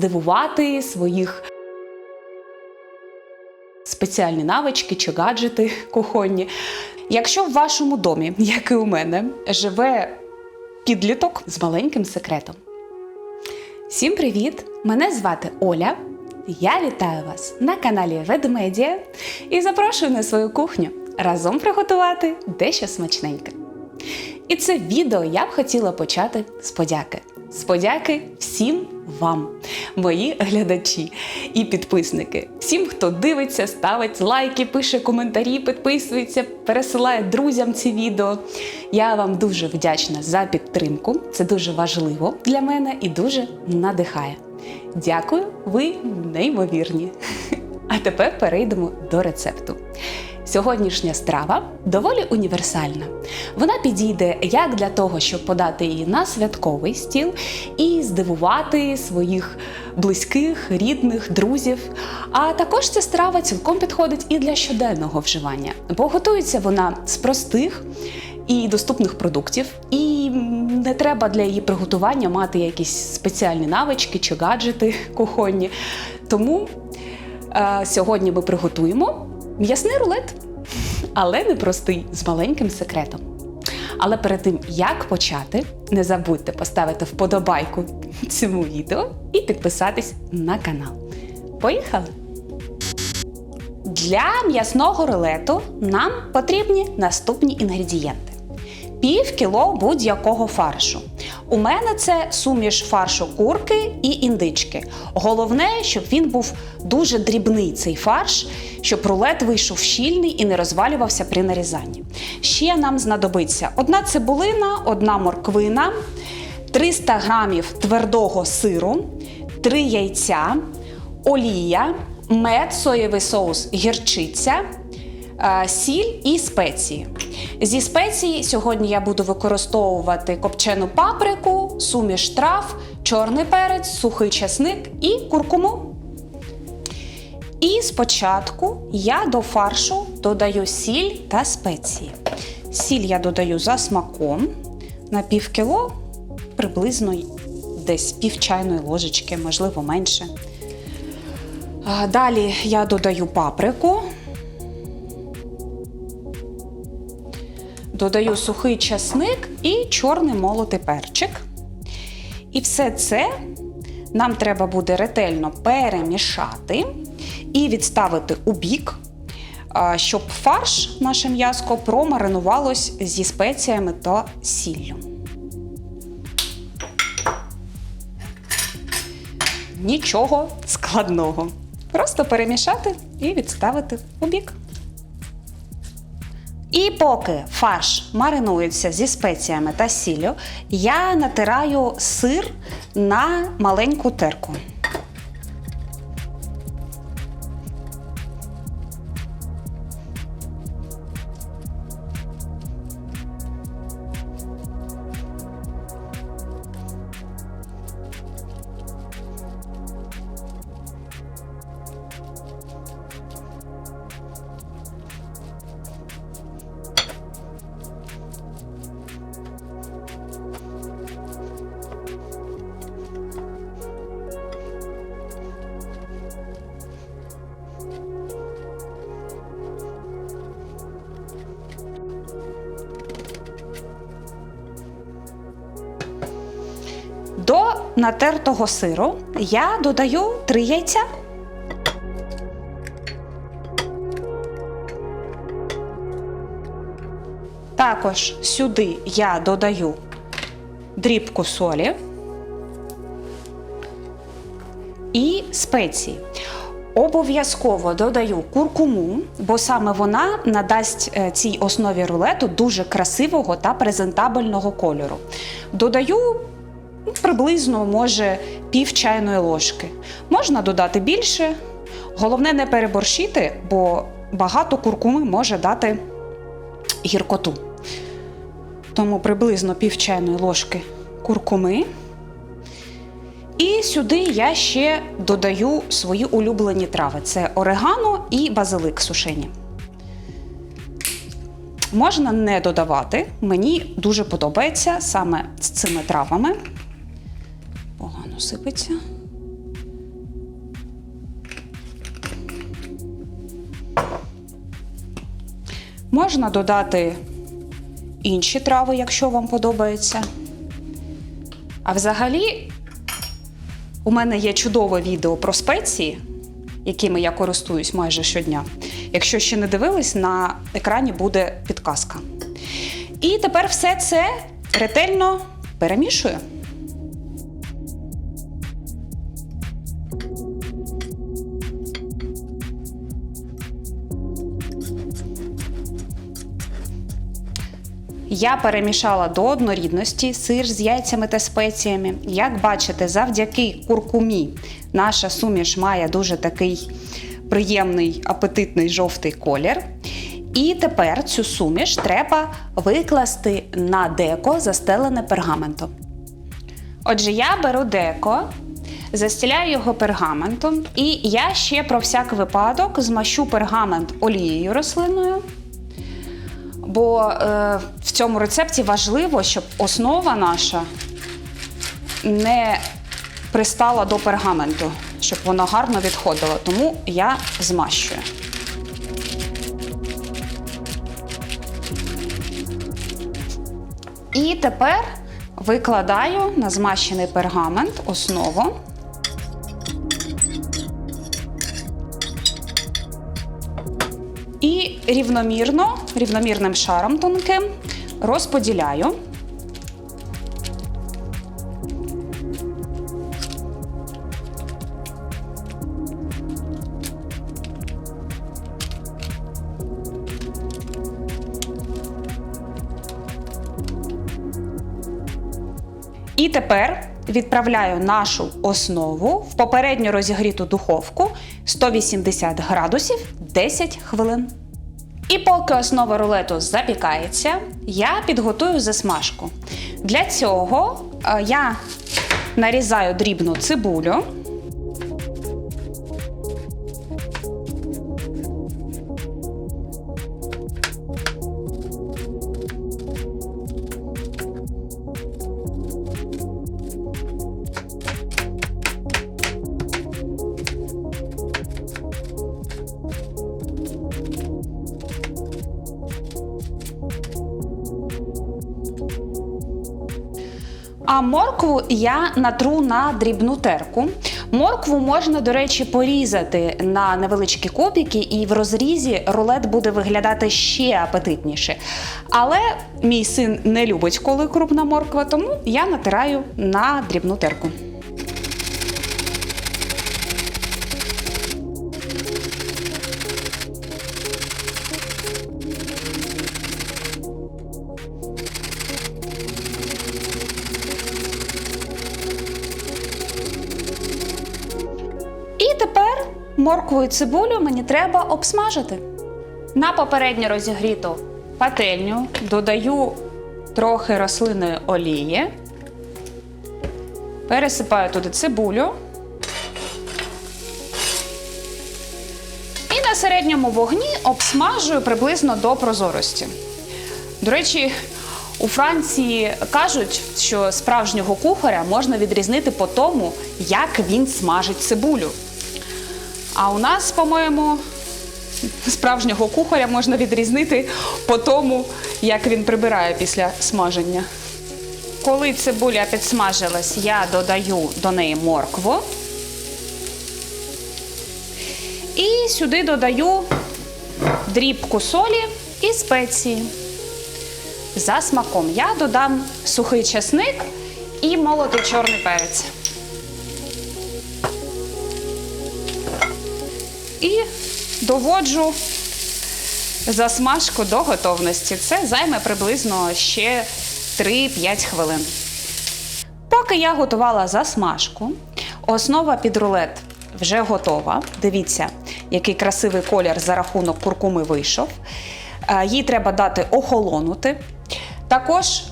здивувати своїх спеціальні навички чи гаджети кухонні. Якщо в вашому домі, як і у мене, живе підліток з маленьким секретом. Всім привіт! Мене звати Оля. Я вітаю вас на каналі Ведмедія і запрошую на свою кухню разом приготувати дещо смачненьке. І це відео я б хотіла почати з подяки. З подяки всім вам, мої глядачі і підписники. Всім, хто дивиться, ставить лайки, пише коментарі, підписується, пересилає друзям ці відео. Я вам дуже вдячна за підтримку. Це дуже важливо для мене і дуже надихає. Дякую, ви неймовірні. А тепер перейдемо до рецепту. Сьогоднішня страва доволі універсальна. Вона підійде як для того, щоб подати її на святковий стіл і здивувати своїх близьких, рідних, друзів. А також ця страва цілком підходить і для щоденного вживання, бо готується вона з простих і доступних продуктів, і не треба для її приготування мати якісь спеціальні навички чи гаджети кухонні. Тому е, сьогодні ми приготуємо м'ясний рулет, але не простий, з маленьким секретом. Але перед тим, як почати, не забудьте поставити вподобайку цьому відео і підписатись на канал. Поїхали! Для м'ясного рулету нам потрібні наступні інгредієнти: пів кіло будь-якого фаршу. У мене це суміш фаршу курки і індички. Головне, щоб він був дуже дрібний цей фарш, щоб рулет вийшов щільний і не розвалювався при нарізанні. Ще нам знадобиться одна цибулина, одна морквина, 300 грамів твердого сиру, 3 яйця, олія, мед, соєвий соус, гірчиця. е, Сіль і спеції. Зі спецій сьогодні я буду використовувати копчену паприку, суміш трав, чорний перець, сухий часник і куркуму. І спочатку я до фаршу додаю сіль та спеції. Сіль я додаю за смаком на пів кіло, приблизно десь пів чайної ложечки, можливо, менше. Далі я додаю паприку. Додаю сухий часник і чорний молотий перчик. І все це нам треба буде ретельно перемішати і відставити у бік, щоб фарш, наше м'яско, промаринувалось зі спеціями та сіллю. Нічого складного. Просто перемішати і відставити у бік. І поки фарш маринується зі спеціями та сіллю, я натираю сир на маленьку терку. Натертого сиру я додаю 3 яйця. Також сюди я додаю дрібку солі і спеції. Обов'язково додаю куркуму, бо саме вона надасть е, цій основі рулету дуже красивого та презентабельного кольору. Додаю приблизно, може, пів чайної ложки. Можна додати більше. Головне не переборщити, бо багато куркуми може дати гіркоту. Тому приблизно пів чайної ложки куркуми. І сюди я ще додаю свої улюблені трави: це орегано і базилик сушені. Можна не додавати. Мені дуже подобається саме з цими травами сипеться. Можна додати інші трави, якщо вам подобається. А взагалі, у мене є чудове відео про спеції, якими я користуюсь майже щодня. Якщо ще не дивились, на екрані буде підказка. І тепер все це ретельно перемішую. Я перемішала до однорідності сир з яйцями та спеціями. Як бачите, завдяки куркумі наша суміш має дуже такий приємний апетитний жовтий колір. І тепер цю суміш треба викласти на деко, застелене пергаментом. Отже, я беру деко, застеляю його пергаментом, і я ще про всяк випадок змащу пергамент олією рослинною. Бо е, в цьому рецепті важливо, щоб основа наша не пристала до пергаменту, щоб воно гарно відходило. Тому я змащую. І тепер викладаю на змащений пергамент основу. Рівномірно, рівномірним шаром тонким розподіляю. І тепер відправляю нашу основу в попередньо розігріту духовку 180 градусів 10 хвилин. І поки основа рулету запікається, я підготую засмажку. Для цього е, я нарізаю дрібну цибулю. Моркву я натру на дрібну терку. Моркву можна, до речі, порізати на невеличкі кубики, і в розрізі рулет буде виглядати ще апетитніше. Але мій син не любить, коли крупна морква, тому я натираю на дрібну терку. Моркву і цибулю мені треба обсмажити. На попередньо розігріту пательню додаю трохи рослинної олії, пересипаю туди цибулю. І на середньому вогні обсмажую приблизно до прозорості. До речі, у Франції кажуть, що справжнього кухаря можна відрізнити по тому, як він смажить цибулю. А у нас, по-моєму, справжнього кухаря можна відрізнити по тому, як він прибирає після смаження. Коли цибуля підсмажилась, я додаю до неї моркву. І сюди додаю дрібку солі і спеції. За смаком я додам сухий часник і молотий чорний перець. І доводжу засмажку до готовності. Це займе приблизно ще 3-5 хвилин. Поки я готувала засмажку, основа під рулет вже готова. Дивіться, який красивий колір за рахунок куркуми вийшов. Е, Їй треба дати охолонути. Також е,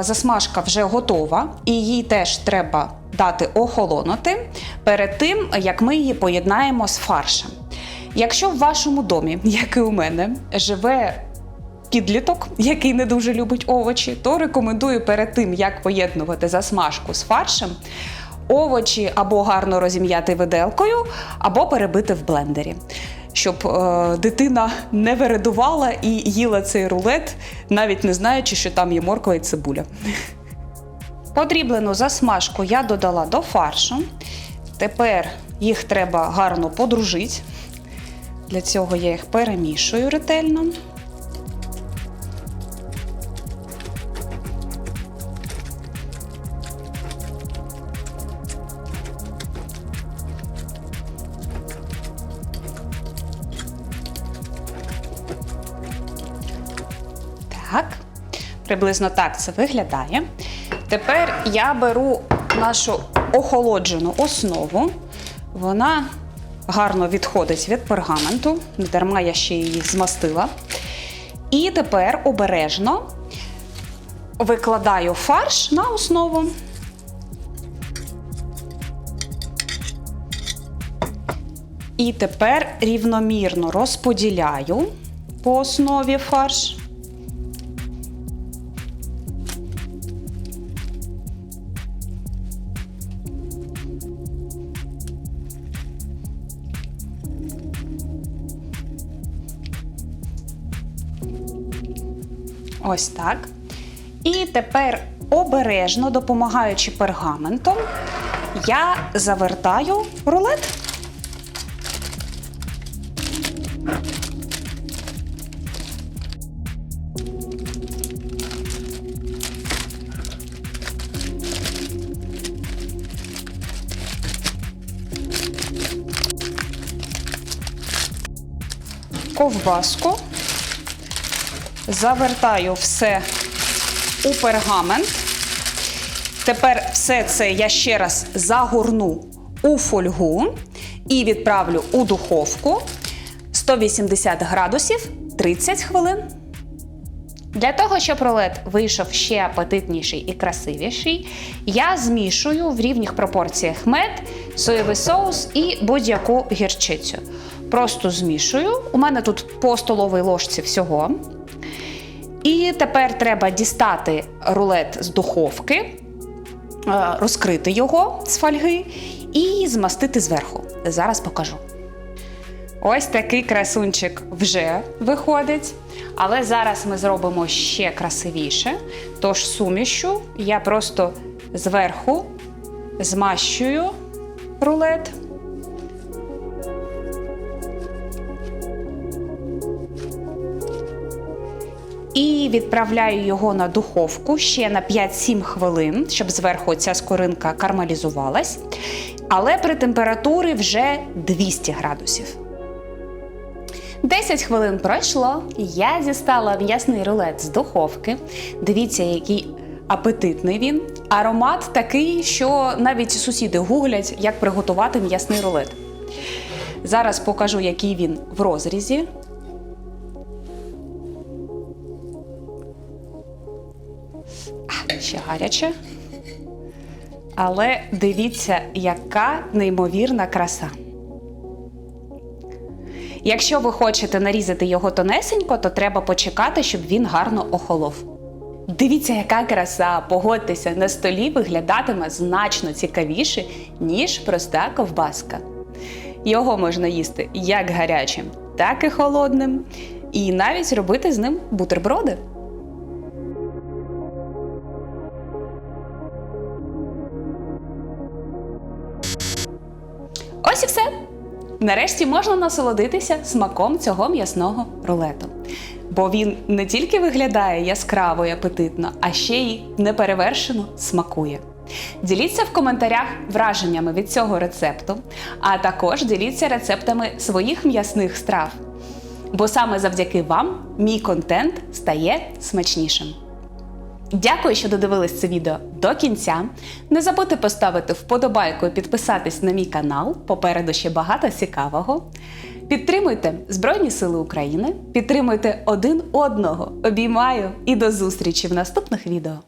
засмажка вже готова, і їй теж треба дати охолонути перед тим, як ми її поєднаємо з фаршем. Якщо в вашому домі, як і у мене, живе підліток, який не дуже любить овочі, то рекомендую перед тим, як поєднувати засмажку з фаршем, овочі або гарно розім'яти виделкою, або перебити в блендері. щоб е, дитина не вередувала і їла цей рулет, навіть не знаючи, що там є морква і цибуля. Подріблену засмажку я додала до фаршу. Тепер їх треба гарно подружити. Для цього я їх перемішую ретельно. Так, приблизно так це виглядає. Тепер я беру нашу охолоджену основу. Вона гарно відходить від пергаменту, не дарма я ще її змастила. І тепер обережно викладаю фарш на основу. І тепер рівномірно розподіляю по основі фарш. Ось так. І тепер обережно, допомагаючи пергаментом, я завертаю рулет. Ковбаску завертаю все у пергамент. Тепер все це я ще раз загорну у фольгу і відправлю у духовку 180 градусів 30 хвилин. Для того, щоб рулет вийшов ще апетитніший і красивіший, я змішую в рівних пропорціях мед, соєвий соус і будь-яку гірчицю. Просто змішую. У мене тут по столовій ложці всього. І тепер треба дістати рулет з духовки, е, розкрити його з фольги і змастити зверху. Зараз покажу. Ось такий красунчик вже виходить. Але зараз ми зробимо ще красивіше. Тож сумішу я просто зверху змащую рулет. Відправляю його на духовку ще на 5-7 хвилин, щоб зверху ця скоринка кармалізувалась. Але при температурі вже 200 градусів. 10 хвилин пройшло, я дістала м'ясний рулет з духовки. Дивіться, який апетитний він. Аромат такий, що навіть сусіди гуглять, як приготувати м'ясний рулет. Зараз покажу, який він в розрізі. Ще гаряче. Але дивіться, яка неймовірна краса. Якщо ви хочете нарізати його тонесенько, то треба почекати, щоб він гарно охолов. Дивіться, яка краса! Погодьтеся, на столі виглядатиме значно цікавіше, ніж проста ковбаска. Його можна їсти як гарячим, так і холодним, і навіть робити з ним бутерброди. Нарешті можна насолодитися смаком цього м'ясного рулету. Бо він не тільки виглядає яскраво і апетитно, а ще й неперевершено смакує. Діліться в коментарях враженнями від цього рецепту, а також діліться рецептами своїх м'ясних страв. Бо саме завдяки вам мій контент стає смачнішим. Дякую, що додивились це відео до кінця. Не забудьте поставити вподобайку і підписатись на мій канал. Попереду ще багато цікавого. Підтримуйте Збройні Сили України, підтримуйте один одного. Обіймаю і до зустрічі в наступних відео.